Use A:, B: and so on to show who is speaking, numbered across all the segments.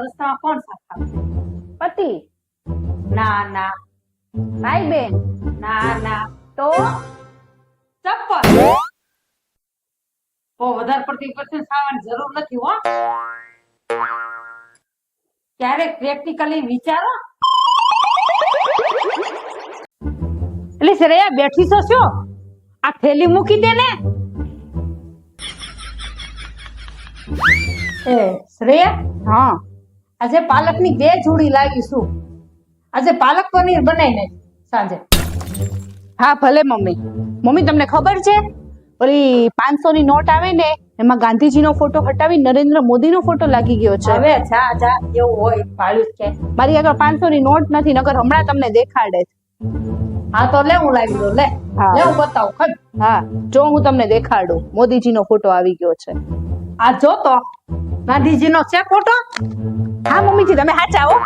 A: રસ્તામાં કોણ સાથ આપે?
B: પતિ.
A: ના ના.
B: ભાઈ બેન.
A: ના ના.
B: તો?
A: ચપ્પલ. ઓ વધારે પડતી પડતી ખાવાની જરૂર નથી, હો. ક્યારેક પ્રેક્ટિકલી વિચારો. એટલે શ્રેયા બેઠી છો શું આ થેલી મૂકી દે ને. એ, શ્રેયા?
B: હા.
A: આજે પાલકની બે જોડી લાવીશું આજે પાલક પનીર બનાવીને સાંજે.
B: હા ભલે મમ્મી. મમ્મી તમને ખબર છે? ઓલી પાંચસો ની નોટ આવે ને એમાં ગાંધીજીનો ફોટો હટાવી નરેન્દ્ર મોદીનો ફોટો લાગી ગયો છે.
A: હવે જા જા એવું હોય ભાડું છે.
B: મારી આગળ પાંચસો ની નોટ નથી નગર હમણાં તમને દેખાડે. છે.
A: હા તો લે હું લાવી દઉં લે. લે હું બતાવું ખડ
B: હા જો હું તમને દેખાડું. મોદીજીનો ફોટો આવી ગયો છે.
A: આ જો તો. ગાંધીજીનો છે ફોટો
B: હા, મમ્મીજી, તમે હાચા હો.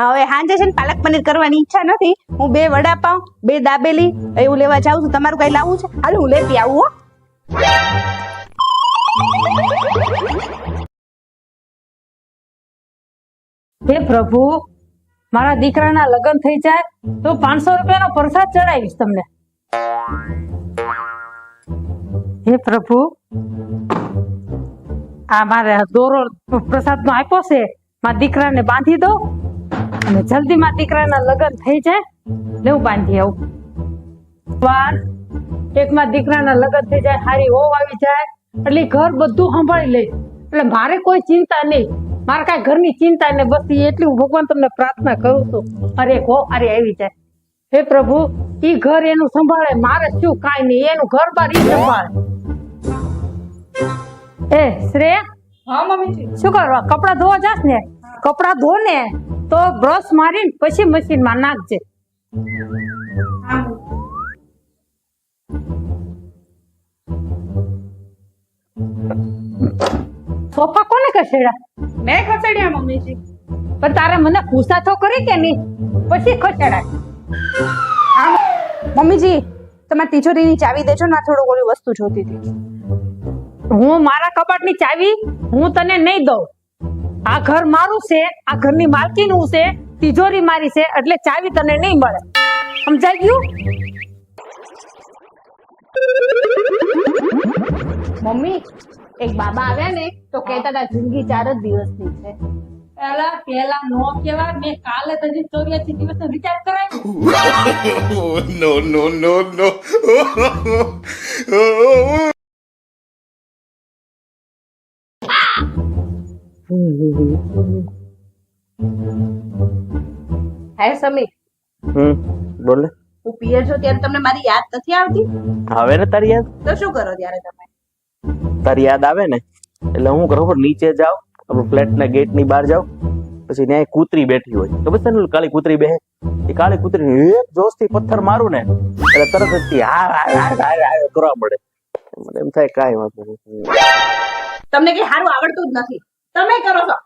B: હવે સાંજે છે ને પાલક પનીર કરવાની ઈચ્છા નથી. હું બે વડાપાઉં, બે દાબેલી, એવું લેવા જાઉં છું. તમારું કઈ લાવવું છે? હાલ, હું લેતી આવું, હો.
A: હે પ્રભુ, મારા દીકરાના લગ્ન થઈ જાય તો પાંચસો રૂપિયાનો પ્રસાદ ચડાવીશ તમને. હે પ્રભુ આ મારે દોરો પ્રસાદ નો આપ્યો છે. મારા દીકરાને બાંધી દો. અને જલ્દી મારા દીકરાના લગ્ન થઈ જાય. લેવું બાંધી આવું. વાર એક મારા દીકરાના લગ્ન થઈ જાય, હારી હોવ આવી જાય. એટલે ઘર બધું સંભાળી લે. એટલે મારે કોઈ ચિંતા નહીં. મારે કાંઈ ઘરની ચિંતા ને બસ એટલી હું ભગવાન તમને પ્રાર્થના કરું છું. અરે હો, અરે આવી જાય. હે પ્રભુ, ઈ ઘર એનું સંભાળે. મારે શું કાંઈ નહીં. એનું ઘર બાર ઈ સંભાળે. એ શ્રેયા
B: હા મમ્મીજી.
A: શું કરવા કપડા ધોવા જાસ ને? કપડા ધો ને તો બ્રશ મારીને પછી મશીનમાં નાખજે. સોફા કોને ખસેડા
B: મેં ખસેડ્યા મમ્મીજી.
A: પણ તારે મને પૂછા તો કરી કે નહીં? પછી ખસેડાય.
B: હા મમ્મીજી તમારી તિજોરીની ચાવી દેજો ના થોડું ઓલી વસ્તુ જોતી હતી.
A: હું મારા કબાટની ચાવી હું તને નહીં દઉં. આ ઘર મારું છે આ ઘરની માલકીનું છે તિજોરી મારી છે એટલે ચાવી તને નહીં મળે. સમજાઈ ગયું?
B: મમ્મી એક બાબા આવ્યા ને તો કહેતા હતા જિંદગી ચાર જ દિવસની છે.
A: પેલા પેલા નો કેવા મેં કાલે હજી ચોર્યાસી દિવસનો રિચાર્જ કરાવ્યો
C: નો નો નો no,
B: હે સમીર
D: હમ બોલ.
B: હું પિયર છું ત્યારે તમને મારી યાદ નથી આવતી?
D: હવે ને તારી યાદ?
B: તો શું કરો ત્યારે તમે?
D: તારી યાદ આવે ને? એટલે હું કરું નીચે જાવ આપણું ફ્લેટ ના ગેટની બહાર જાવ પછી ત્યાં એક કૂતરી બેઠી હોય. તો બસ તને કાળી કૂતરી બેહે. એ કાળી કૂતરી એક જોશથી પથ્થર મારું ને એટલે તરત જ હાર હાર કરવા મળે મને એમ થાય કાંઈ વાંધો નહીં
B: તમને કઈ સારું આવડતું જ નથી. તમે કરો છો.